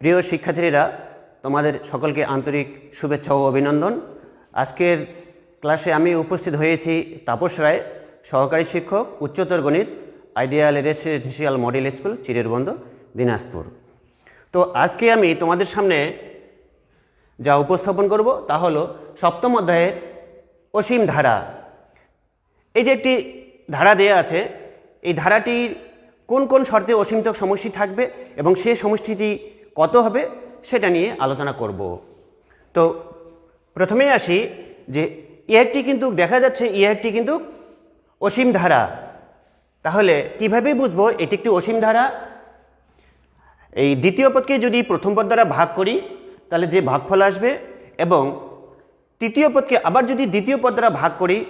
প্রিয় শিক্ষার্থীরা, তোমাদের সকলকে আন্তরিক শুভেচ্ছা ও অভিনন্দন। আজকের ক্লাসে আমি উপস্থিত হয়েছি তাপস রায়, সহকারী শিক্ষক, উচ্চতর গণিত, ideal residential model school Chirirbandar Dinajpur. তো আজকে আমি তোমাদের সামনে যা উপস্থাপন করব তা হলো সপ্তম অধ্যায়ের অসীম ধারা। এই যে একটি ধারা দেয়া আছে, এই ধারাটির কোন কোন শর্তে অসীমতক সমষ্টি থাকবে এবং সে সমষ্টিটি কত হবে সেটা নিয়ে আলোচনা করব। তো প্রথমেই আসি যে ইহারটি কিন্তু দেখা যাচ্ছে ইহারটি কিন্তু অসীম ধারা। তাহলে কীভাবে বুঝব এটি একটি অসীম ধারা? এই দ্বিতীয় পদকে যদি প্রথম পদ দ্বারা ভাগ করি, তাহলে যে ভাগফল আসবে এবং তৃতীয় পদকে আবার যদি দ্বিতীয় পদ দ্বারা ভাগ করি,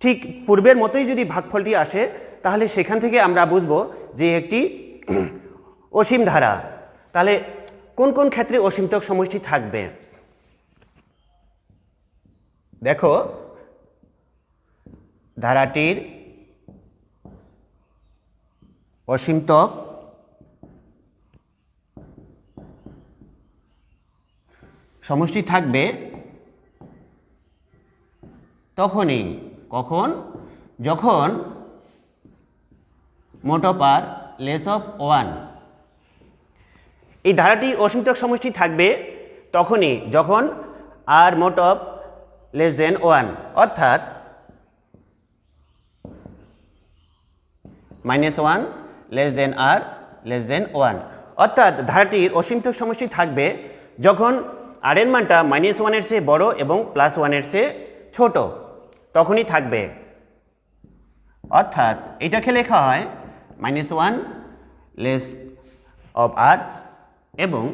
ঠিক পূর্বের মতোই যদি ভাগফলটি আসে, তাহলে সেখান থেকে আমরা বুঝব যে একটি অসীম ধারা। তাহলে কোন কোন ক্ষেত্রে অসীমতক সমষ্টি থাকবে? দেখো, ধারাটির অসীমতক সমষ্টি থাকবে তখনই, কখন? যখন মোট লেস অফ ওয়ান এই ধারাটি অসীমতক সমষ্টি থাকবে তখনই যখন r mod of less than one অর্থাৎ minus one less than r less than one অর্থাৎ ধারাটির অসীমতক সমষ্টি থাকবে যখন আর এর মানটা মাইনাস ওয়ানের চেয়ে বড় এবং প্লাস ওয়ানের চেয়ে ছোট, তখনই থাকবে। অর্থাৎ এটাকে লেখা হয়? Minus one less of r এবং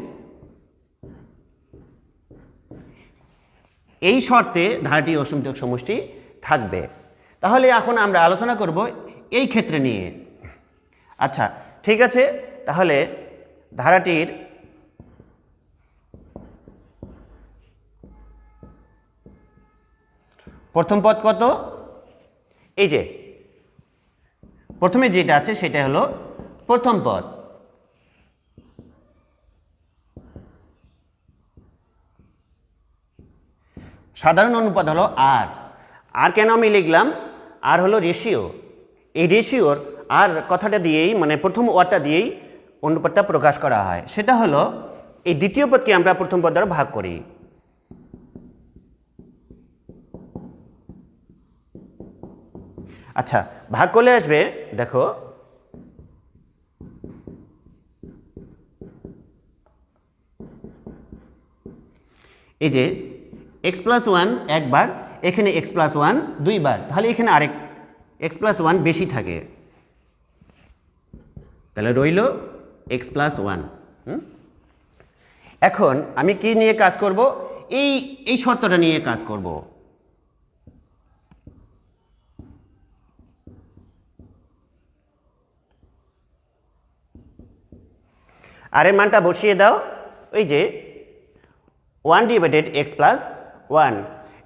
এই শর্তে ধারাটি অসীমতক সমষ্টি থাকবে। তাহলে এখন আমরা আলোচনা করব এই ক্ষেত্রে নিয়ে। আচ্ছা ঠিক আছে, তাহলে ধারাটির প্রথম পদ কত? এই যে, প্রথমে যেটা আছে সেটা হলো প্রথম পদ। সাধারণ অনুপাত হলো আর আর কেন আমি লিখলাম? আর হলো রেশিও এই রেশিওর আর কথাটা দিয়েই মানে প্রথম ওয়ার্ডটা দিয়েই অনুপাতটা প্রকাশ করা হয়। সেটা হলো, এই দ্বিতীয় পদকে আমরা প্রথম পদ দ্বারা ভাগ করি। আচ্ছা ভাগ করলে আসবে, দেখো। এই যে এক্স প্লাস ওয়ান একবার, এখানে এক্স প্লাস ওয়ান দুইবার। তাহলে এখানে আরেক এক্স প্লাস ওয়ান বেশি থাকে। তাহলে রইল এক্স প্লাস ওয়ান এখন আমি কি নিয়ে কাজ করব? এই এই শর্তটা নিয়ে কাজ করব। আর মানটা বসিয়ে দাও। ওই যে one divided X plus one.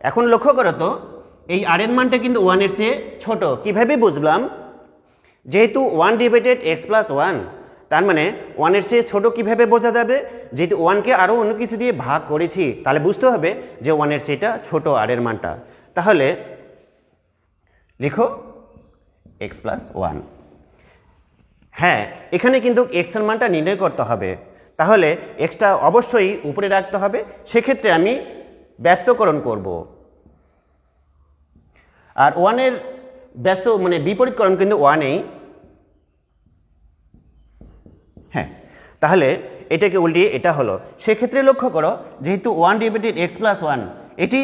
এখন লক্ষ্য করো তো, এই আর এর মানটা কিন্তু ওয়ানের চেয়ে ছোট। কীভাবে বুঝলাম? যেহেতু one divided X plus one, তার মানে ওয়ানের চেয়ে ছোট কীভাবে বোঝা যাবে? যেহেতু ওয়ানকে আরও অন্য কিছু দিয়ে ভাগ করেছি, তাহলে বুঝতে হবে যে ওয়ানের চেয়েটা ছোট আর এর মানটা। তাহলে লিখো এক্স প্লাস ওয়ান। হ্যাঁ এখানে কিন্তু এক্সের মানটা নির্ণয় করতে হবে। তাহলে এক্সটা অবশ্যই উপরে রাখতে হবে। সেক্ষেত্রে আমি ব্যস্তকরণ করব। আর ওয়ানের ব্যস্ত মানে বিপরীতকরণ কিন্তু ওয়ানেই হ্যাঁ তাহলে এটাকে উল্টিয়ে এটা হলো। সেক্ষেত্রে লক্ষ্য করো, যেহেতু one divided X plus one এটি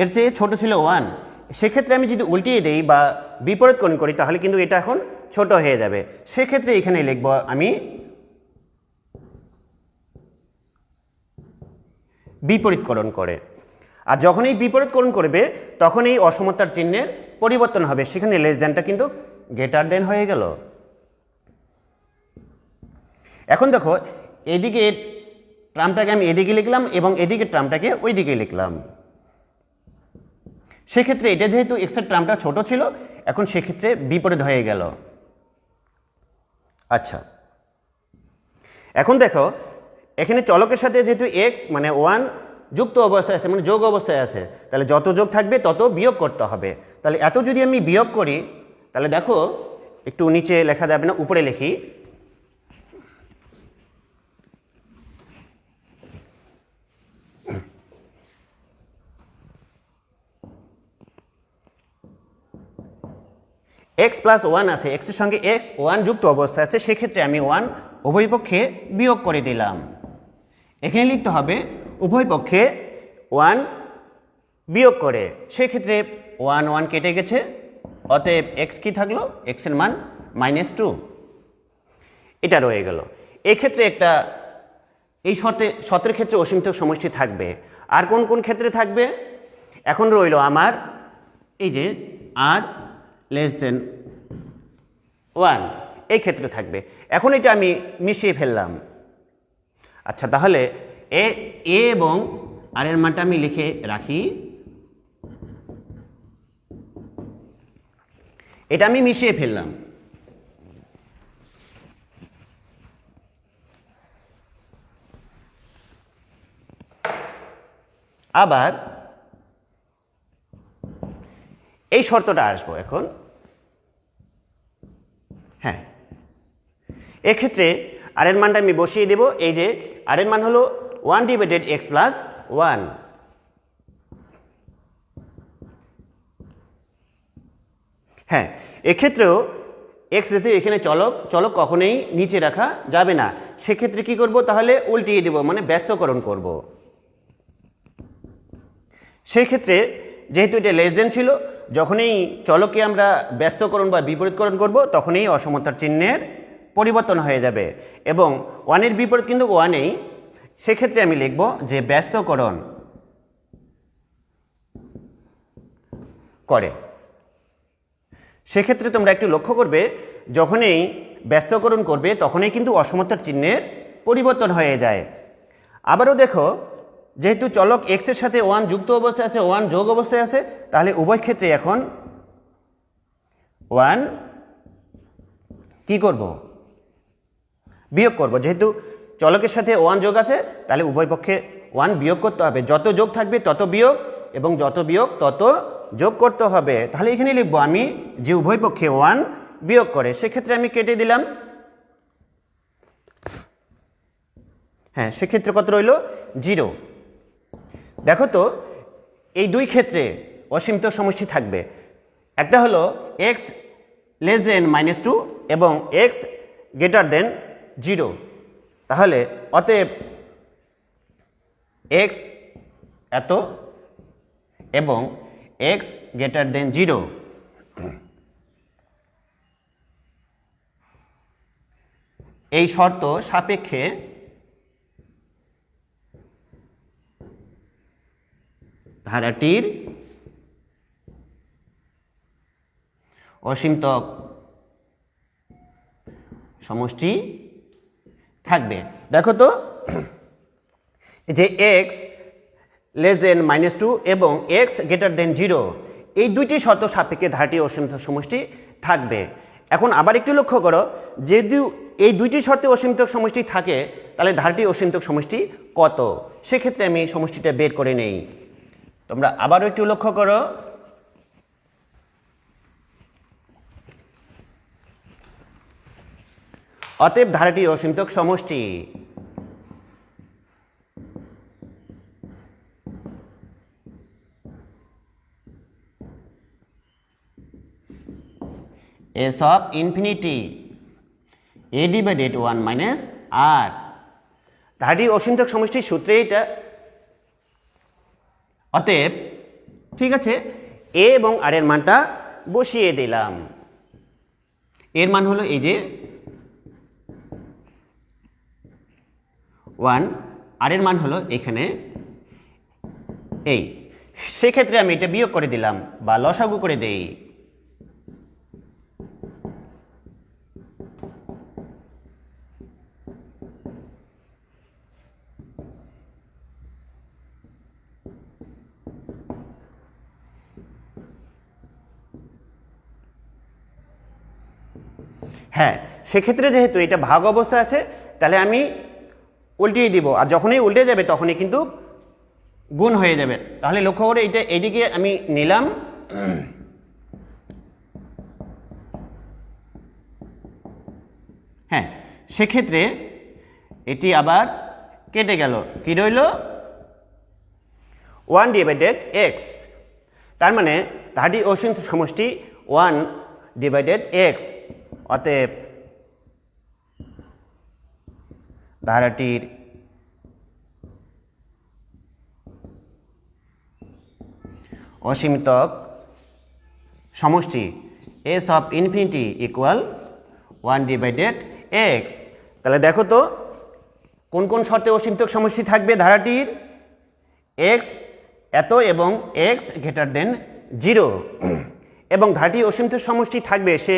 এর চেয়ে ছোট ছিল ওয়ান সেক্ষেত্রে আমি যদি উল্টিয়ে দেই বা বিপরীতকরণ করি, তাহলে কিন্তু এটা এখন ছোট হয়ে যাবে। সেক্ষেত্রে এখানে লিখব আমি বিপরীতকরণ করে। আর যখন এই বিপরীতকরণ করবে তখন এই অসমতার চিহ্নের পরিবর্তন হবে। সেখানে লেস দেনটা কিন্তু গ্রেটার দেন হয়ে গেল। এখন দেখো, এদিকে ট্রামটাকে আমি এদিকে লিখলাম এবং এদিকে ট্রামটাকে ওই দিকে লিখলাম। সেক্ষেত্রে এটা যেহেতু এক্সের ট্রামটা ছোট ছিল, এখন সেক্ষেত্রে বিপরীত হয়ে গেল। আচ্ছা। এখন দেখো, এখানে চলকের সাথে যেহেতু এক্স মানে ওয়ান যুক্ত অবস্থায় আছে মানে যোগ অবস্থায় আছে, তাহলে যত যোগ থাকবে, তত বিয়োগ করতে হবে। তাহলে এত যদি আমি বিয়োগ করি, তাহলে দেখো, একটু নিচে লেখা যাবে না, উপরে লিখি। এক্স প্লাস ওয়ান আছে এক্সের সঙ্গে এক্স ওয়ান যুক্ত অবস্থায় আছে, সেক্ষেত্রে আমি ওয়ান উভয় পক্ষে বিয়োগ করে দিলাম। এখানে লিখতে হবে উভয় পক্ষে ওয়ান বিয়োগ করে। সেক্ষেত্রে ওয়ান ওয়ান কেটে গেছে। অতএব এক্স কি থাকল? এক্সের মান মাইনাস টু এটা রয়ে গেল। এক্ষেত্রে একটা, এই শর্তে, শর্তের ক্ষেত্রে অসীমিত সমষ্টি থাকবে। আর কোন কোন ক্ষেত্রে থাকবে? এখন রইল আমার, এই যে আর লেস দেন ওয়ান এই ক্ষেত্রে থাকবে। এখন এটা আমি মিশিয়ে ফেললাম। আচ্ছা তাহলে এ এ এবং আর এর মানটা আমি লিখে রাখি। এটা আমি মিশিয়ে ফেললাম। আবার এই শর্তটা আসব এখন। হ্যাঁ। এক্ষেত্রে আর মানটা আমি বসিয়ে দেব। এই যে আর মান হলো one divided X plus one হ্যাঁ এক্ষেত্রেও এক্স যেহেতু এখানে চলক চলক কখনোই নিচে রাখা যাবে না। সেক্ষেত্রে কি করব? তাহলে উল্টিয়ে দেব মানে ব্যস্তকরণ করব। সেক্ষেত্রে যেহেতু এটা লেস দেন ছিল, যখনই চলকে আমরা ব্যস্তকরণ বা বিপরীতকরণ করব, তখনই অসমতার চিহ্নের পরিবর্তন হয়ে যাবে। এবং ওয়ানের বিপরীত কিন্তু ওয়ানেই সেক্ষেত্রে আমি লিখব যে ব্যস্তকরণ করে। সেক্ষেত্রে তোমরা একটু লক্ষ্য করবে, যখনই ব্যস্তকরণ করবে, তখনই কিন্তু অসমতার চিহ্নের পরিবর্তন হয়ে যায়। আবারও দেখো, যেহেতু চলক এক্সের সাথে ওয়ান যুক্ত অবস্থায় আছে ওয়ান যোগ অবস্থায় আছে, তাহলে উভয় ক্ষেত্রে এখন ওয়ান কি করব? বিয়োগ করব। যেহেতু চলকের সাথে ওয়ান যোগ আছে, তাহলে উভয় পক্ষে ওয়ান বিয়োগ করতে হবে। যত যোগ থাকবে, তত বিয়োগ, এবং যত বিয়োগ, তত যোগ করতে হবে। তাহলে এখানে লিখব, আমি যে উভয় পক্ষে ওয়ান বিয়োগ করে, সেক্ষেত্রে আমি কেটে দিলাম। হ্যাঁ সেক্ষেত্রে কত রইল? জিরো দেখো তো, এই দুই ক্ষেত্রে অসীমিত সমষ্টি থাকবে। একটা হলো X less than minus two এবং এক্স গ্রেটার দেন জিরো তাহলে অতএব এক্স এত এবং এক্স গ্রেটার দেন জিরো এই শর্ত সাপেক্ষে ধারাটির অসীমতক সমষ্টি থাকবে। দেখো তো, যে X less than minus two এবং এক্স গ্রেটার দেন জিরো এই দুইটি শর্ত সাপেক্ষে ধারাটি অসীমিত সমষ্টি থাকবে। এখন আবার একটু লক্ষ্য করো যদি এই দুইটি শর্তে অসীমিত সমষ্টি থাকে, তাহলে ধারাটি অসীমিত সমষ্টি কত? সেক্ষেত্রে আমি সমষ্টিটা বের করে নেই। তোমরা আবারও একটু লক্ষ্য করো অতএব ধারাটি অসীমিত সমষ্টি। S of infinity A divided one minus r ধারাটি অসীমিত সমষ্টির সূত্রে এটা। অতএব, ঠিক আছে এ এবং আর এর মানটা বসিয়ে দিলাম। এর মান হলো এই যে ওয়ান, আর এর মান হলো এখানে এই। সেক্ষেত্রে আমি এটা বিয়োগ করে দিলাম বা লসাগু করে দেই। হ্যাঁ সেক্ষেত্রে যেহেতু এটা ভাগ অবস্থা আছে, তাহলে আমি উল্টিয়ে দিব। আর যখনই উল্টে যাবে, তখনই কিন্তু গুণ হয়ে যাবে। তাহলে লক্ষ্য করে এটা এইদিকে আমি নিলাম। হ্যাঁ সেক্ষেত্রে এটি আবার কেটে গেল। কি রইল? One divided X. তার মানে ধারটি অসীম সমষ্টি ওয়ান ডিভাইডেড এক্স। অতএব ধারাটির অসীমিতক সমষ্টি S of infinity equal one divided X তাহলে দেখো তো, কোন কোন শর্তে অসীমিতক সমষ্টি থাকবে ধারাটির? এক্স এত এবং এক্স গ্রেটার দেন জিরো এবং ধারাটি অসীমিত সমষ্টি থাকবে সে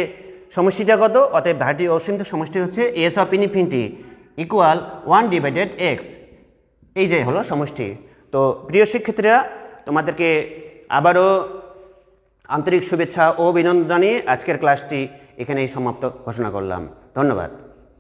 সমষ্টিটা কত? অতএব ধারাটি অসীমিত সমষ্টি হচ্ছে S of infinity equal one divided X এই যে হলো সমষ্টি। তো প্রিয় শিক্ষার্থীরা, তোমাদেরকে আবারও আন্তরিক শুভেচ্ছা ও অভিনন্দন জানিয়ে আজকের ক্লাসটি এখানেই সমাপ্ত ঘোষণা করলাম। ধন্যবাদ।